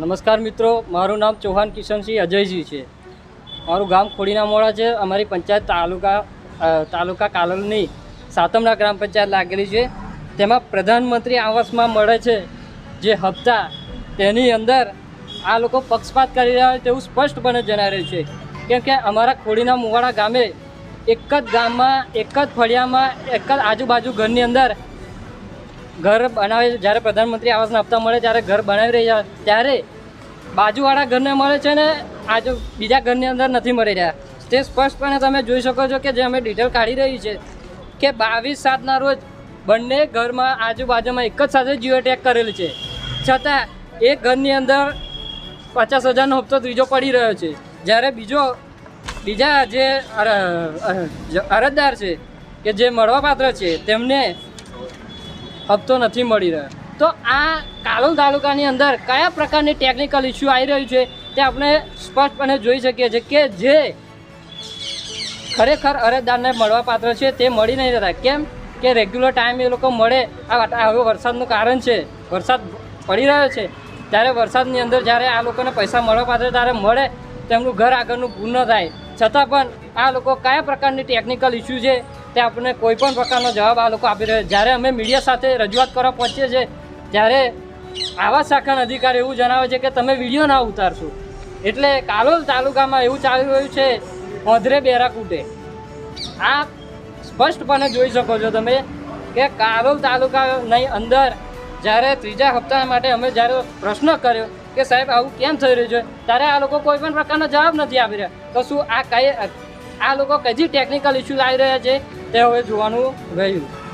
નમસ્કાર મિત્રો, મારું નામ ચૌહાણ કિશનસિંહ અજયજી છે. મારું ગામ ખોડીના મોડા છે. અમારી પંચાયત તાલુકા તાલુકા કાલોલની સાતમડા ગ્રામ પંચાયત લાગેલી છે. તેમાં પ્રધાનમંત્રી આવાસમાં મળે છે. જે હપ્તા તેની અંદર આ લોકો પક્ષપાત કરી રહ્યા હોય તેવું સ્પષ્ટપણે જણાઈ છે. કેમ કે અમારા ખોડીના મુવાડા ગામે એક જ ગામમાં, એક જ ફળિયામાં, એક જ આજુબાજુ ઘરની અંદર ઘર બનાવે છે. જ્યારે પ્રધાનમંત્રી આવાસના હપ્તા મળે ત્યારે ઘર બનાવી રહ્યા ત્યારે બાજુવાળા ઘરને મળે છે ને આજુ બીજા ઘરની અંદર નથી મળી રહ્યા. તે સ્પષ્ટપણે તમે જોઈ શકો છો કે જે અમે ડિટેલ કાઢી રહી છે કે બાવીસ સાતના રોજ બંને ઘરમાં આજુબાજુમાં એક જ સાથે જીઓ ટેગ કરેલ છે. છતાં એક ઘરની અંદર પચાસ હજારનો હપ્તો ત્રીજો પડી રહ્યો છે. જ્યારે બીજો, બીજા જે અર- અર- અરજદાર છે કે જે મળવાપાત્ર છે, તેમને હપ્તો નથી મળી રહ્યો. તો આ કાલોલ તાલુકાની અંદર કયા પ્રકારની ટેકનિકલ ઇસ્યુ આવી રહ્યું છે તે આપણે સ્પષ્ટપણે જોઈ શકીએ છીએ કે જે ખરેખર અરજદારને મળવાપાત્ર છે તે મળી નહીં રહેતા. કેમ કે રેગ્યુલર ટાઈમ એ લોકો મળે. આ હવે વરસાદનું કારણ છે. વરસાદ પડી રહ્યો છે. ત્યારે વરસાદની અંદર જ્યારે આ લોકોને પૈસા મળવાપાત્ર ત્યારે મળે, તેમનું ઘર આગળનું પૂર્ણ થાય. છતાં પણ આ લોકો કયા પ્રકારની ટેકનિકલ ઇસ્યુ છે તે આપણને કોઈ પણ પ્રકારનો જવાબ આ લોકો આપી રહ્યા જ્યારે અમે મીડિયા સાથે રજૂઆત કરવા પહોંચીએ છીએ, ત્યારે આવા શાખાના અધિકારી એવું જણાવે છે કે તમે વીડિયો ના ઉતારશો. એટલે કાલોલ તાલુકામાં એવું ચાલી રહ્યું છે ઓધરે બેરાકુટે આ સ્પષ્ટપણે જોઈ શકો છો તમે કે કાલોલ તાલુકાની અંદર જ્યારે ત્રીજા હપ્તા માટે અમે જ્યારે પ્રશ્ન કર્યો કે સાહેબ, આવું કેમ થઈ રહ્યું છે? ત્યારે આ લોકો કોઈ પણ પ્રકારનો જવાબ નથી આપી રહ્યા. તો શું આ કઈ આ લોકો કઈ ટેકનિકલ ઇસ્યુ લાવી રહ્યા છે તે હવે જોવાનું રહ્યું.